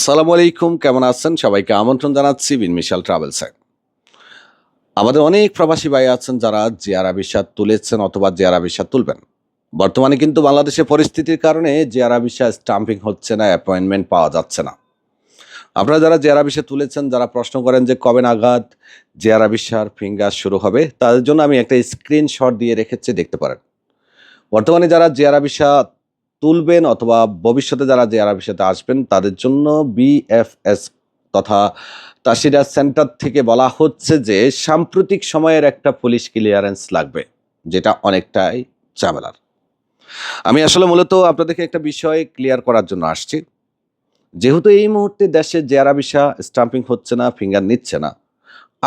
আসসালামু আলাইকুম, কেমন আছেন? সবাইকে আমন্ত্রণ জানাচ্ছি বিন মিশাল ট্রাভেলসে। আমাদের অনেক প্রবাসী ভাই আছেন যারা জিয়ারা ভিসা তুলেছেন অথবা জিয়ারা ভিসা তুলবেন। বর্তমানে কিন্তু বাংলাদেশের পরিস্থিতির কারণে জিয়ারা ভিসা স্টাম্পিং হচ্ছে না, অ্যাপয়েন্টমেন্ট পাওয়া যাচ্ছে না। আপনারা যারা জিয়ারা ভিসা তুলেছেন, যারা প্রশ্ন করেন যে কবে নাগাদ জিয়ারা ভিসার ফিঙ্গার শুরু হবে, তাদের জন্য আমি একটা স্ক্রিনশট দিয়ে রেখেছি, দেখতে পারেন। বর্তমানে যারা জিয়ারা ভিসা তুলবেন অথবা ভবিষ্যতে যারা জেআরআর বিষয়তে আসবেন, তাদের জন্য বিএফএস তথা তাসিরা সেন্টার থেকে বলা হচ্ছে যে সাম্প্রতিক সময়ের একটা পুলিশ ক্লিয়ারেন্স লাগবে, যেটা অনেকটাই ঝামেলার। আমি আসলে মূলত আপনাদেরকে একটা বিষয় ক্লিয়ার করার জন্য আসছি। যেহেতু এই মুহূর্তে দেশে জেআরা ভিসা স্টাম্পিং হচ্ছে না ফিঙ্গার নিচ্ছে না,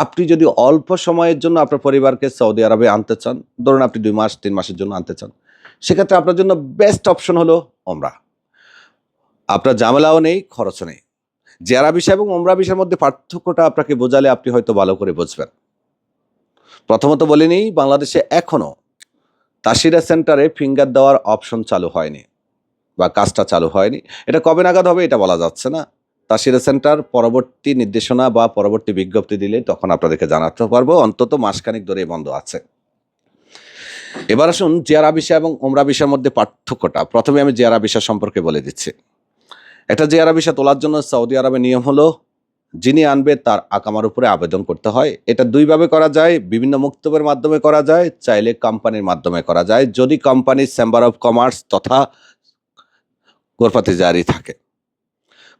আপনি যদি অল্প সময়ের জন্য আপনার পরিবারকে সৌদি আরবে আনতে চান, ধরুন আপনি দুই মাস, তিন মাসের জন্য আনতে চান সেক্ষেত্রে আপনার জন্য বেস্ট অপশন হলো ওমরা। আপনার ঝামেলাও নেই, খরচও নেই। জেরা বিষয় এবং ওমরা বিষয়ের মধ্যে পার্থক্যটা আপনাকে বোঝালে আপনি হয়তো ভালো করে বুঝবেন। প্রথমত বলে নিই, বাংলাদেশে এখনও তাসিরা সেন্টারে ফিঙ্গার দেওয়ার অপশন চালু হয়নি বা কাজটা চালু হয়নি। এটা কবে নাগাদ হবে এটা বলা যাচ্ছে না। তাসিরা সেন্টার পরবর্তী নির্দেশনা বা পরবর্তী বিজ্ঞপ্তি দিলে তখন আপনাদেরকে জানাতে পারব। অন্তত মাসখানিক ধরে বন্ধ আছে। এবার আসুন জিয়ারা ভিসা এবং ওমরা ভিসার মধ্যে পার্থক্যটা। প্রথমে আমি জিয়ারা ভিসা সম্পর্কে বলে দিচ্ছি। একটা জিয়ারা ভিসা তোলার জন্য সৌদি আরবের নিয়ম হলো, যিনি আনবে তার আকামার উপরে আবেদন করতে হয়। এটা দুইভাবে করা যায়, বিভিন্ন মুক্তবের মাধ্যমে করা যায়, চাইলে কোম্পানির মাধ্যমে করা যায়। যদি কোম্পানির চেম্বার অফ কমার্স তথা গোরফাতি জারি থাকে।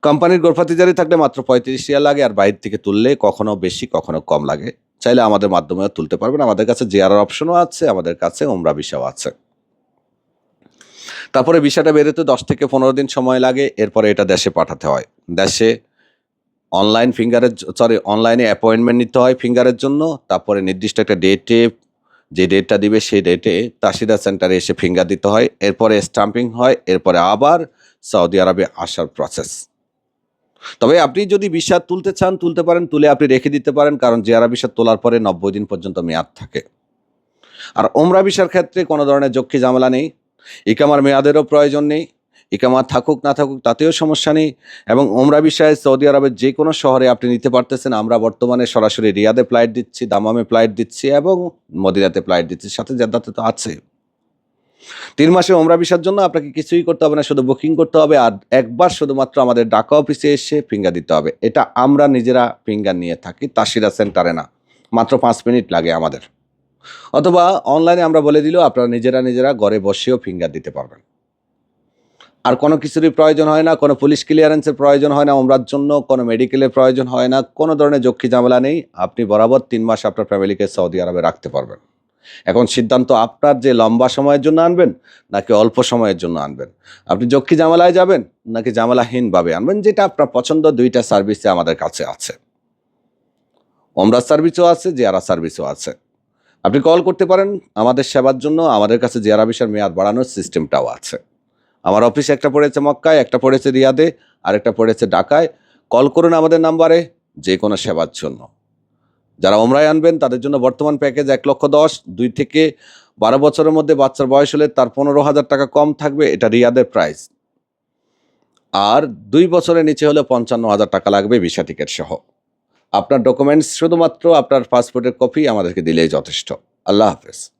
কোম্পানির গোরফাতি জারি থাকলে মাত্র পঁয়ত্রিশ রিয়াল লাগে, আর বাইরে থেকে তুললে কখনো বেশি, কখনো কম লাগে। চাইলে আমাদের মাধ্যমেও তুলতে পারবেন। আমাদের কাছে জিআরআর অপশনও আছে, আমাদের কাছে ওমরা ভিসাও আছে। তারপরে ভিসাটা বেরোতে দশ থেকে পনেরো দিন সময় লাগে, এরপরে এটা দেশে পাঠাতে হয়। দেশে অনলাইন ফিঙ্গারের সরি অনলাইনে অ্যাপয়েন্টমেন্ট নিতে হয় ফিঙ্গারের জন্য। তারপরে নির্দিষ্ট একটা ডেটে যে ডেটটা দিবে সেই ডেটে তাসিদা সেন্টারে এসে ফিঙ্গার দিতে হয়। এরপরে স্টাম্পিং হয়, এরপরে আবার সৌদি আরবে আসার প্রসেস তবে আপনি যদি ভিসা তুলতে চান, তুলতে পারেন, তুলে আপনি রেখে দিতে পারেন, কারণ জেআরা ভিসা তোলার পরে নব্বই দিন পর্যন্ত মেয়াদ থাকে। আর ওমরা ভিসার ক্ষেত্রে কোনো ধরনের যক্ষী ঝামেলা নেই। ইকামার মেয়াদেরও প্রয়োজন নেই। ইকামা থাকুক, না থাকুক, তাতেও সমস্যা নেই। এবং ওমরা বিষয়ে সৌদি আরবের যে কোনো শহরে আপনি নিতে পারতেছেন। আমরা বর্তমানে সরাসরি রিয়াদে ফ্লাইট দিচ্ছি, দামামে ফ্লাইট দিচ্ছি এবং মদিনাতে ফ্লাইট দিচ্ছি, সাথে জেদ্দাতে তো আছে তিন মাসে ওমরা ভিসার জন্য আপনাকে কিছুই করতে হবে না, শুধু বুকিং করতে হবে আর একবার শুধুমাত্র আমাদের ডাকা অফিসে এসে ফিঙ্গার দিতে হবে। এটা আমরা নিজেরা ফিঙ্গার নিয়ে থাকি, তাসিরা সেন্টারে না। মাত্র পাঁচ মিনিট লাগে আমাদের। অথবা অনলাইনে আমরা বলে দিলেও আপনারা নিজেরা নিজেরা ঘরে বসেও ফিঙ্গার দিতে পারবেন। আর কোনো কিছুরই প্রয়োজন হয় না, কোনো পুলিশ ক্লিয়ারেন্সের প্রয়োজন হয় না, ওমরার জন্য কোনো মেডিকেলের প্রয়োজন হয় না, কোনো ধরনের যক্ষী ঝামেলা নেই। আপনি বরাবর তিন মাস আপনার ফ্যামিলিকে সৌদি আরবে রাখতে পারবেন। এখন সিদ্ধান্ত আপনার যে লম্বা সময়ের জন্য আনবেন, নাকি অল্প সময়ের জন্য আনবেন? আপনি যক্ষী জামালায় যাবেন, নাকি জামালাহীনভাবে আনবেন? যেটা আপনার পছন্দ, দুইটা সার্ভিসে আমাদের কাছে আছে। ওমরা সার্ভিসও আছে, জিয়ারা সার্ভিসও আছে। আপনি কল করতে পারেন আমাদের সেবার জন্য, আমাদের কাছে জিয়ারা বিষয়ের মেয়াদ বাড়ানোর সিস্টেমটাও আছে। আমার অফিস একটা পড়েছে মক্কায়, একটা পড়েছে রিয়াদে আর একটা পড়েছে ঢাকায়। কল করুন আমাদের নাম্বারে যে কোনো সেবার জন্য। যারা ওমরায় আনবেন, তাদের জন্য বর্তমান প্যাকেজ এক লক্ষ দশ। দুই থেকে বারো বছরের মধ্যে বাচ্চার বয়স হলে তার পনেরো হাজার টাকা কম থাকবে, এটা রিয়াদের প্রাইস। আর দুই বছরের নিচে হলে পঞ্চান্ন হাজার টাকা লাগবে ভিসা টিকিট সহ। আপনার ডকুমেন্টস শুধুমাত্র আপনার পাসপোর্টের কপি আমাদেরকে দিলেই যথেষ্ট। আল্লাহ হাফেজ।